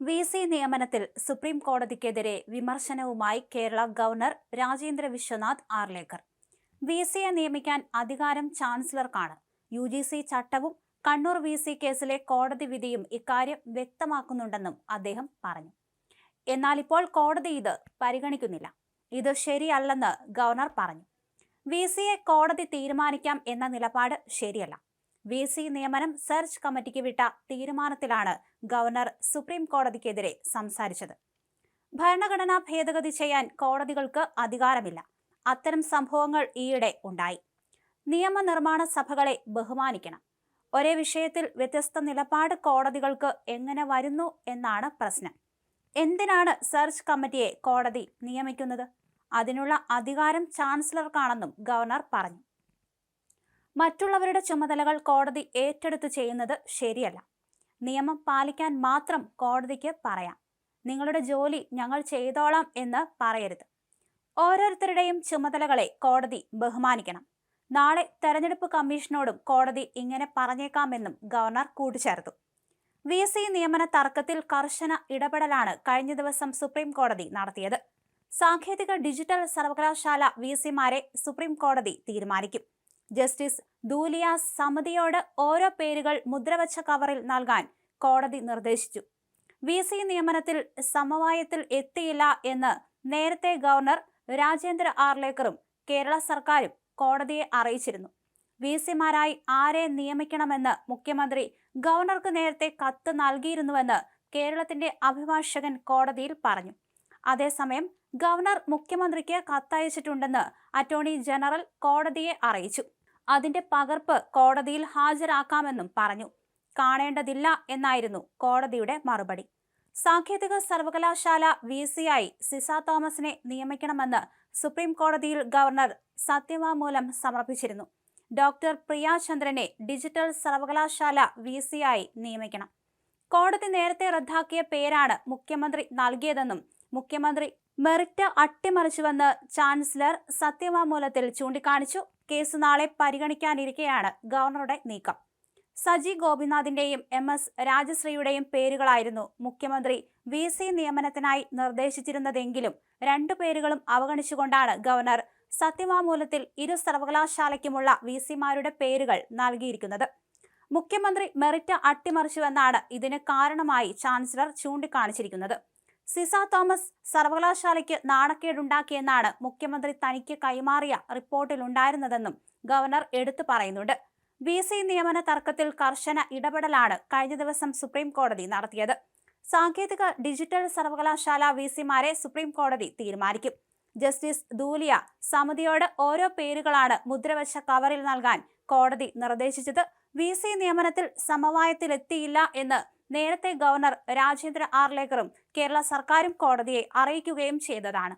V C നിയമനത്തിൽ supreme കോടതിക്കെതിരെ വിമർശനവുമായി കേരള ഗവർണർ രാജേന്ദ്ര വിശ്വനാഥ് ആർലേക്കർ വി സിയെ നിയമിക്കാൻ അധികാരം ചാൻസലർക്കാണ്. യു ജി സി ചട്ടവും കണ്ണൂർ വി സി കേസിലെ കോടതി വിധിയും ഇക്കാര്യം വ്യക്തമാക്കുന്നുണ്ടെന്നും അദ്ദേഹം പറഞ്ഞു. എന്നാൽ ഇപ്പോൾ കോടതി ഇത് പരിഗണിക്കുന്നില്ല. ഇത് ശരിയല്ലെന്ന് ഗവർണർ പറഞ്ഞു. വി സിയെ കോടതി തീരുമാനിക്കാം എന്ന നിലപാട് ശരിയല്ല. വി സി നിയമനം സെർച്ച് കമ്മിറ്റിക്ക് വിട്ട തീരുമാനത്തിലാണ് ഗവർണർ സുപ്രീം കോടതിക്കെതിരെ സംസാരിച്ചത്. ഭരണഘടനാ ഭേദഗതി ചെയ്യാൻ കോടതികൾക്ക് അധികാരമില്ല. അത്തരം സംഭവങ്ങൾ ഈയിടെ ഉണ്ടായി. നിയമനിർമ്മാണ സഭകളെ ബഹുമാനിക്കണം. ഒരേ വിഷയത്തിൽ വ്യത്യസ്ത നിലപാട് കോടതികൾക്ക് എങ്ങനെ വരുന്നു എന്നാണ് പ്രശ്നം. എന്തിനാണ് സെർച്ച് കമ്മിറ്റിയെ കോടതി നിയമിക്കുന്നത്? അതിനുള്ള അധികാരം ചാൻസലർക്കാണെന്നും ഗവർണർ പറഞ്ഞു. മറ്റുള്ളവരുടെ ചുമതലകൾ കോടതി ഏറ്റെടുത്ത് ചെയ്യുന്നത് ശരിയല്ല. നിയമം പാലിക്കാൻ മാത്രം കോടതിക്ക് പറയാം. നിങ്ങളുടെ ജോലി ഞങ്ങൾ ചെയ്തോളാം എന്ന് പറയരുത്. ഓരോരുത്തരുടെയും ചുമതലകളെ കോടതി ബഹുമാനിക്കണം. നാളെ തെരഞ്ഞെടുപ്പ് കമ്മീഷനോടും കോടതി ഇങ്ങനെ പറഞ്ഞേക്കാമെന്നും ഗവർണർ കൂട്ടിച്ചേർത്തു. വി. എസ്. സി. നിയമന തർക്കത്തിൽ കർശന ഇടപെടലാണ് കഴിഞ്ഞ ദിവസം സുപ്രീം കോടതി നടത്തിയത്. സാങ്കേതിക ഡിജിറ്റൽ സർവകലാശാല വി. സിമാരെ സുപ്രീം കോടതി തീരുമാനിക്കും. ജസ്റ്റിസ് ദൂലിയ സമിതിയോട് ഓരോ പേരുകൾ മുദ്രവച്ച കവറിൽ നൽകാൻ കോടതി നിർദ്ദേശിച്ചു. വി സി നിയമനത്തിൽ സമവായത്തിൽ എത്തിയില്ല എന്ന് നേരത്തെ ഗവർണർ രാജേന്ദ്ര ആർലേക്കറും കേരള സർക്കാരും കോടതിയെ അറിയിച്ചിരുന്നു. വി സിമാരായി ആരെ നിയമിക്കണമെന്ന് മുഖ്യമന്ത്രി ഗവർണർക്ക് നേരത്തെ കത്ത് നൽകിയിരുന്നുവെന്ന് കേരളത്തിന്റെ അഭിഭാഷകൻ കോടതിയിൽ പറഞ്ഞു. അതേസമയം ഗവർണർ മുഖ്യമന്ത്രിക്ക് കത്തയച്ചിട്ടുണ്ടെന്ന് അറ്റോർണി ജനറൽ കോടതിയെ അറിയിച്ചു. അതിന്റെ പകർപ്പ് കോടതിയിൽ ഹാജരാക്കാമെന്നും പറഞ്ഞു. കാണേണ്ടതില്ല എന്നായിരുന്നു കോടതിയുടെ മറുപടി. സാങ്കേതിക സർവകലാശാല വി സി ഐ സിസ തോമസിനെ നിയമിക്കണമെന്ന് സുപ്രീം കോടതിയിൽ ഗവർണർ സത്യവാങ്മൂലം സമർപ്പിച്ചിരുന്നു. ഡോക്ടർ പ്രിയ ചന്ദ്രനെ ഡിജിറ്റൽ സർവകലാശാല വി സി ആയി നിയമിക്കണം. കോടതി നേരത്തെ റദ്ദാക്കിയ പേരാണ് മുഖ്യമന്ത്രി നൽകിയതെന്നും മുഖ്യമന്ത്രി മെറിറ്റ് അട്ടിമറിച്ചുവെന്ന് ചാൻസലർ സത്യവാങ്മൂലത്തിൽ ചൂണ്ടിക്കാണിച്ചു. കേസ് നാളെ പരിഗണിക്കാനിരിക്കെയാണ് ഗവർണറുടെ നീക്കം. സജി ഗോപിനാഥിന്റെയും എം എസ് രാജശ്രീയുടെയും പേരുകളായിരുന്നു മുഖ്യമന്ത്രി വി സി നിയമനത്തിനായി നിർദ്ദേശിച്ചിരുന്നതെങ്കിലും രണ്ടു പേരുകളും അവഗണിച്ചുകൊണ്ടാണ് ഗവർണർ സത്യവാങ്മൂലത്തിൽ ഇരു സർവകലാശാലയ്ക്കുമുള്ള വി സിമാരുടെ പേരുകൾ നൽകിയിരിക്കുന്നത്. മുഖ്യമന്ത്രി മെറിറ്റ് അട്ടിമറിച്ചുവെന്നാണ് ഇതിന് കാരണമായി ചാൻസലർ ചൂണ്ടിക്കാണിച്ചിരിക്കുന്നത്. സിസ തോമസ് സർവകലാശാലയ്ക്ക് നാണക്കേടുണ്ടാക്കിയെന്നാണ് മുഖ്യമന്ത്രി തനിക്ക് കൈമാറിയ റിപ്പോർട്ടിലുണ്ടായിരുന്നതെന്നും ഗവർണർ എടുത്തു പറയുന്നുണ്ട്. വി സി നിയമന തർക്കത്തിൽ കർശന ഇടപെടലാണ് കഴിഞ്ഞ ദിവസം സുപ്രീം കോടതി നടത്തിയത്. സാങ്കേതിക ഡിജിറ്റൽ സർവകലാശാല വി സിമാരെ സുപ്രീം കോടതി തീരുമാനിക്കും. ജസ്റ്റിസ് ദൂലിയ സമിതിയോട് ഓരോ പേരുകളാണ് മുദ്രവച്ച കവറിൽ നൽകാൻ കോടതി നിർദ്ദേശിച്ചത്. വി സി നിയമനത്തിൽ സമവായത്തിലെത്തിയില്ല എന്ന് നേരത്തെ ഗവർണർ രാജേന്ദ്ര ആർലേക്കറും കേരള സർക്കാരും കോടതിയെ അറിയിക്കുകയും ചെയ്തതാണ്